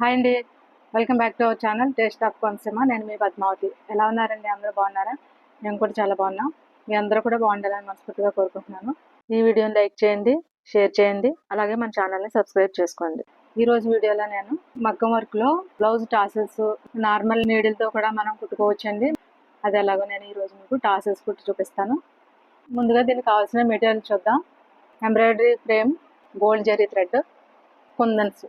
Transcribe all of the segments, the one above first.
Hi అండి welcome back to our channel taste of Konaseema నేను మీ పద్మావతి. ఎలా ఉన్నారండి? అందరూ బాగున్నారా? మేము కూడా చాలా బాగున్నాం. మీ అందరూ కూడా బాగుండాలని మనస్ఫూర్తిగా కోరుకుంటున్నాను. ఈ వీడియోని లైక్ చేయండి షేర్ చేయండి అలాగే మన ఛానల్ని సబ్స్క్రైబ్ చేసుకోండి. ఈ రోజు వీడియోలో నేను మగ్గం వర్క్లో బ్లౌజ్ టాసెస్ నార్మల్ నీడిల్తో కూడా మనం కుట్టుకోవచ్చండి. అది ఎలాగో నేను ఈరోజు మీకు టాసెస్ కుట్టి చూపిస్తాను. ముందుగా దీనికి కావాల్సిన మెటీరియల్ చూద్దాం. Embroidery frame gold zari thread kundans.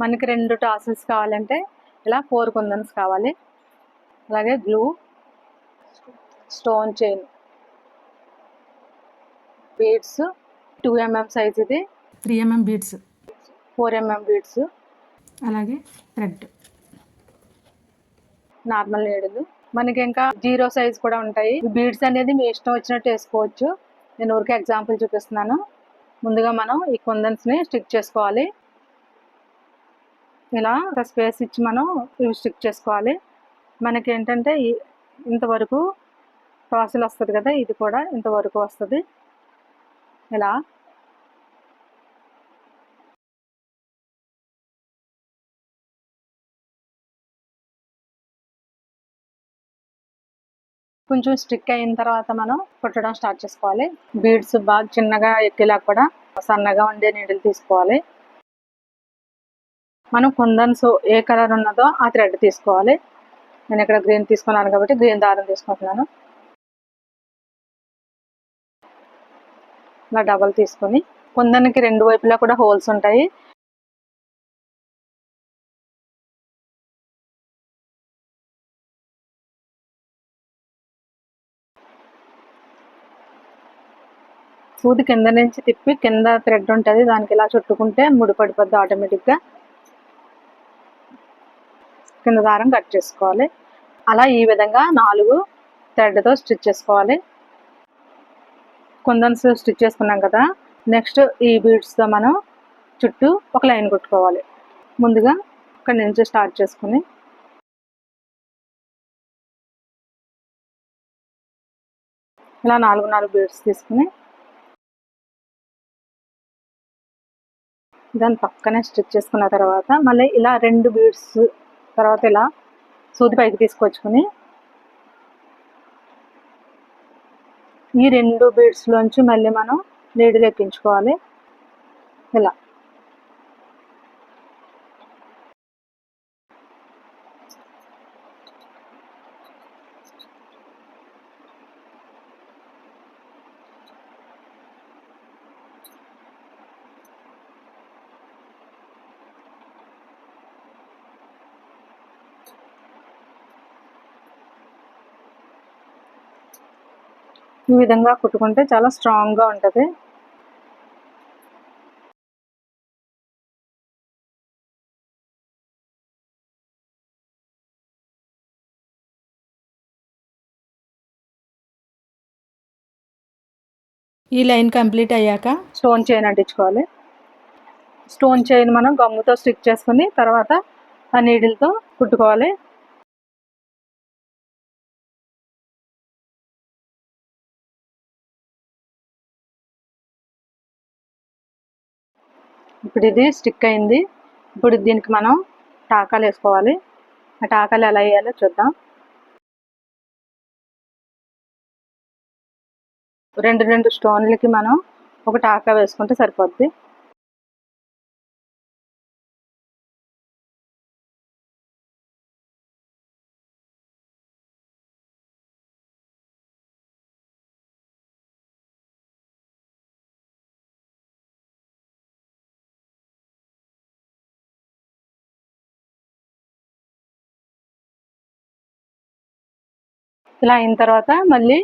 మనకి రెండు టాసెస్ కావాలంటే ఇలా ఫోర్ కుందన్స్ కావాలి. అలాగే glue stone chain beads two mm size ఇది. Three mm beads. Four mm beads. అలాగే థ్రెడ్ నార్మల్ నీడలు మనకి ఇంకా జీరో సైజ్ కూడా ఉంటాయి. బీడ్స్ అనేది మీ ఇష్టం వచ్చినట్టు వేసుకోవచ్చు. నేను ఊరికే ఎగ్జాంపుల్ చూపిస్తున్నాను. ముందుగా మనం ఈ కుందన్స్ని స్టిక్ చేసుకోవాలి. ఇలా ఒక స్పేస్ ఇచ్చి మనం ఇవి స్టిక్ చేసుకోవాలి? మనకి ఏంటంటే ఇంతవరకు టాసిల్ వస్తుంది కదా ఇది కూడా ఇంతవరకు వస్తుంది. ఇలా కొంచెం స్టిక్ అయిన తర్వాత మనం కుట్టడం స్టార్ట్ చేసుకోవాలి. బీడ్స్ బాగా చిన్నగా ఎక్కేలా కూడా సన్నగా ఉండే నీడలు తీసుకోవాలి. మనం కుందన్స్ ఏ కలర్ ఉన్నదో ఆ థ్రెడ్ తీసుకోవాలి. నేను ఇక్కడ గ్రీన్ తీసుకున్నాను కాబట్టి గ్రీన్ దారం తీసుకుంటున్నాను. ఇలా డబల్ తీసుకొని కుందన్కి రెండు వైపులా కూడా హోల్స్ ఉంటాయి. సూది కింద నుంచి తిప్పి కింద థ్రెడ్ ఉంటుంది. దానికి ఇలా చుట్టుకుంటే ముడి పడిపోద్ది ఆటోమేటిక్గా కింద దారం కట్ చేసుకోవాలి. అలా ఈ విధంగా నాలుగు థ్రెడ్తో స్టిచ్ చేసుకోవాలి. కుందన్స్ స్టిచ్ చేసుకున్నాం కదా నెక్స్ట్ ఈ బీడ్స్తో మనం చుట్టూ ఒక లైన్ కుట్టుకోవాలి. ముందుగా ఇక్కడ నుంచి స్టార్ట్ చేసుకుని ఇలా నాలుగు నాలుగు బీడ్స్ తీసుకుని దాని పక్కనే స్టిచ్ చేసుకున్న తర్వాత మళ్ళీ ఇలా రెండు బీడ్స్ తర్వాత ఇలా సూది పైకి తీసుకొచ్చుకుని ఈ రెండు బీడ్స్లోంచి మళ్ళీ మనం నీడిలు ఎక్కించుకోవాలి. ఇలా. ఈ విధంగా కుట్టుకుంటే చాలా స్ట్రాంగ్గా ఉంటుంది. ఈ లైన్ కంప్లీట్ అయ్యాక స్టోన్ చైన్ అంటించుకోవాలి. స్టోన్ చైన్ మనం గమ్ముతో స్టిక్ చేసుకుని తర్వాత ఆ నీడిల్తో కుట్టుకోవాలి. ఇప్పుడు ఇది స్టిక్ అయింది. ఇప్పుడు దీనికి మనం టాకాలు వేసుకోవాలి. ఆ టాకాలు ఎలా వేయాలో చూద్దాం. రెండు రెండు స్టోన్లకి మనం ఒక టాకా వేసుకుంటే సరిపోద్ది. ఇలా అయిన తర్వాత మళ్ళీ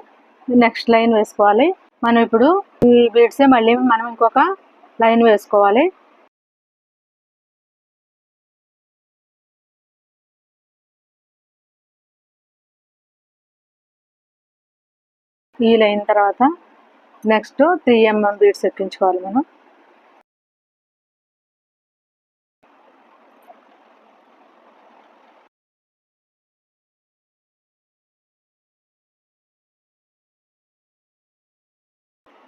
నెక్స్ట్ లైన్ వేసుకోవాలి. మనం ఇప్పుడు ఈ బీడ్సే మళ్ళీ మనం ఇంకొక లైన్ వేసుకోవాలి. ఈ లైన్ తర్వాత నెక్స్ట్ త్రీ ఎంఎం బీడ్స్ ఎక్కించుకోవాలి మనం.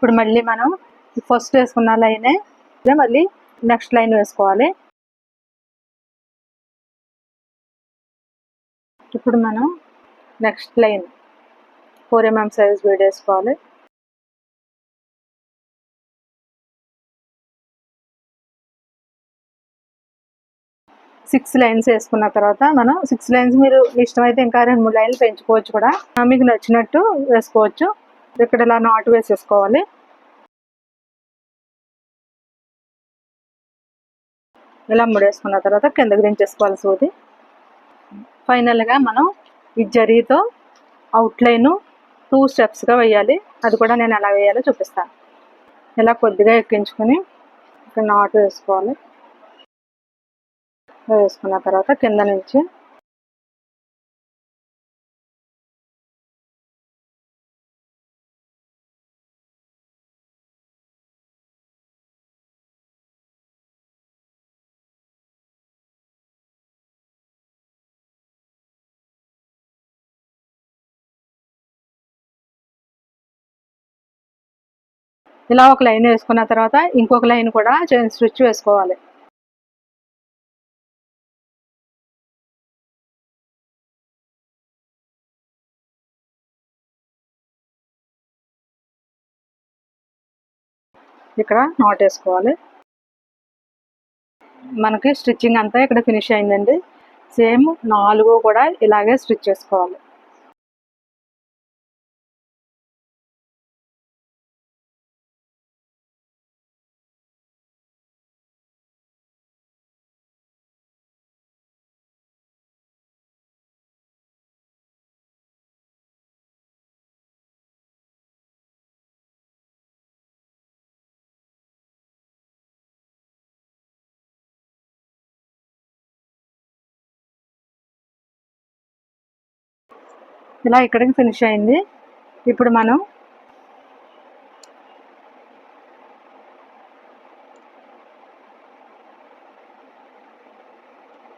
ఇప్పుడు మళ్ళీ మనం ఫస్ట్ వేసుకున్న లైనే మళ్ళీ నెక్స్ట్ లైన్ వేసుకోవాలి. ఇప్పుడు మనం next line four mm size bead వేసుకోవాలి. సిక్స్ లైన్స్ వేసుకున్న తర్వాత మనం సిక్స్ లైన్స్ మీరు ఇష్టమైతే ఇంకా రెండు మూడు లైన్లు పెంచుకోవచ్చు కూడా. మీకు నచ్చినట్టు వేసుకోవచ్చు. ఇక్కడ ఇలా నాటు వేసేసుకోవాలి. ఇలా ముడేసుకున్న తర్వాత కిందకి దించేసుకోవాలి సూది. ఫైనల్గా మనం ఈ జరీతో అవుట్లైన్ టూ స్టెప్స్గా వేయాలి. అది కూడా నేను ఎలా వేయాలో చూపిస్తాను. ఇలా కొద్దిగా ఎక్కించుకొని ఇక్కడ నాటు వేసుకోవాలి. వేసుకున్న తర్వాత కింద నుంచి ఇలా ఒక లైన్ వేసుకున్న తర్వాత ఇంకొక లైన్ కూడా చైన్ స్టిచ్ వేసుకోవాలి. ఇక్కడ నాట్ వేసుకోవాలి. మనకి స్టిచ్చింగ్ అంతా ఇక్కడ ఫినిష్ అయిందండి. సేమ్ నాలుగు కూడా ఇలాగే స్టిచ్ చేసుకోవాలి. ఇలా ఇక్కడికి ఫినిష్ అయింది. ఇప్పుడు మనం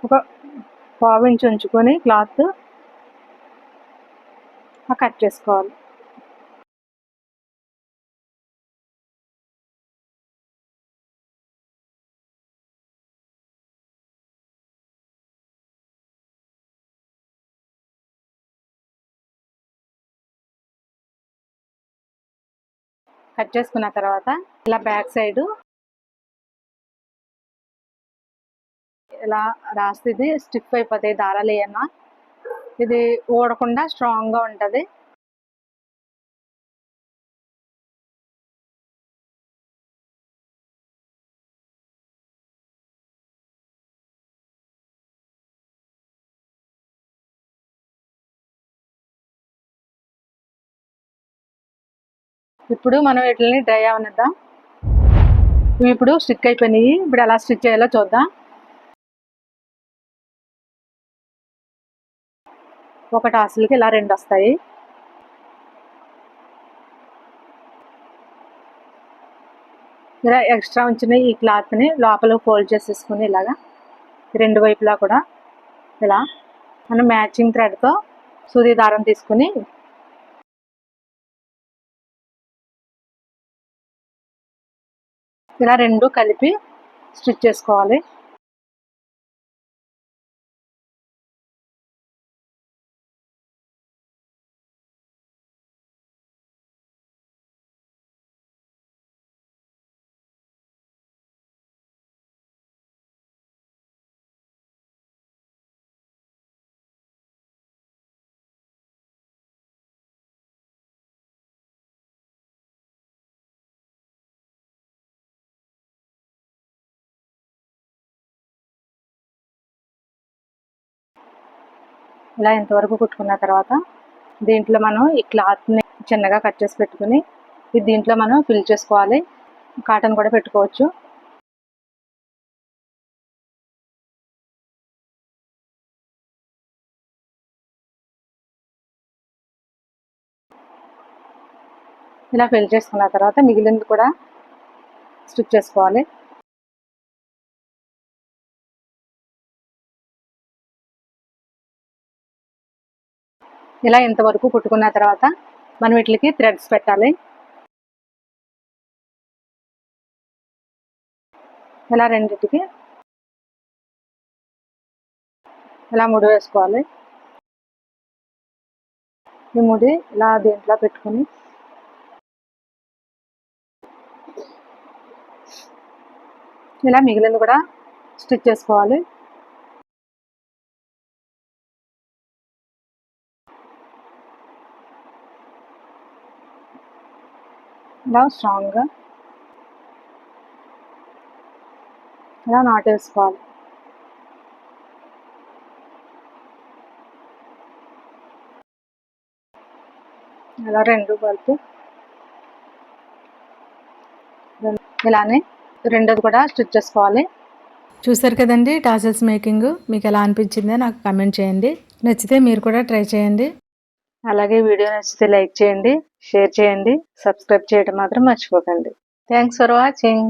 ఒక పావు ఇంచు ఉంచుకొని క్లాత్ కట్ చేసుకోవాలి. కట్ చేసుకున్న తర్వాత ఇలా బ్యాక్ సైడ్ ఇలా రాస్తే ఇది స్టిఫ్ అయిపోతాయి దారాలు ఏమన్నా. ఇది ఊడకుండా స్ట్రాంగ్గా ఉంటుంది. ఇప్పుడు మనం వీటిని డ్రై అవనిద్దాం. ఇవి ఇప్పుడు స్టిక్ అయిపోయినాయి. ఇప్పుడు ఎలా స్టిచ్ చేయాలో చూద్దాం. ఒక టాసులకి ఇలా రెండు వస్తాయి. ఇలా ఎక్స్ట్రా ఉంచిన ఈ క్లాత్ని. లోపల ఫోల్డ్ చేసేసుకుని ఇలాగా. రెండు వైపులా కూడా. ఇలా. మనం మ్యాచింగ్ థ్రెడ్తో సూది దారం తీసుకుని ఇలా రెండు కలిపి స్టిచ్ చేసుకోవాలి. ఇలా ఇంతవరకు కుట్టుకున్న తర్వాత దీంట్లో మనం ఈ క్లాత్ని చిన్నగా కట్ చేసి పెట్టుకుని ఇది దీంట్లో మనం ఫిల్ చేసుకోవాలి. కాటన్ కూడా పెట్టుకోవచ్చు. ఇలా ఫిల్ చేసుకున్న తర్వాత మిగిలింది కూడా స్టిచ్ చేసుకోవాలి. ఇలా ఇంతవరకు కుట్టుకున్న తర్వాత మనం వీటికి థ్రెడ్స్ పెట్టాలి. ఇలా రెండిటికి? ఇలా ముడి వేసుకోవాలి? ఈ ముడి ఇలా దీంట్లో పెట్టుకుని ఇలా మిగిలింది కూడా స్టిచ్ చేసుకోవాలి. ఇలా స్ట్రాంగ్గా ఇలా నాటేసుకోవాలి ఇలా రెండు కలిపి. ఇలానే రెండోది కూడా స్టిచ్ చేసుకోవాలి. చూసారు కదండి టాసల్స్ మేకింగ్? మీకు ఎలా అనిపించిందో నాకు కమెంట్ చేయండి. నచ్చితే మీరు కూడా ట్రై చేయండి. అలాగే వీడియో నచ్చితే లైక్ చేయండి. షేర్ చేయండి. సబ్స్క్రైబ్ చేయడం మాత్రం మర్చిపోకండి. Thanks for watching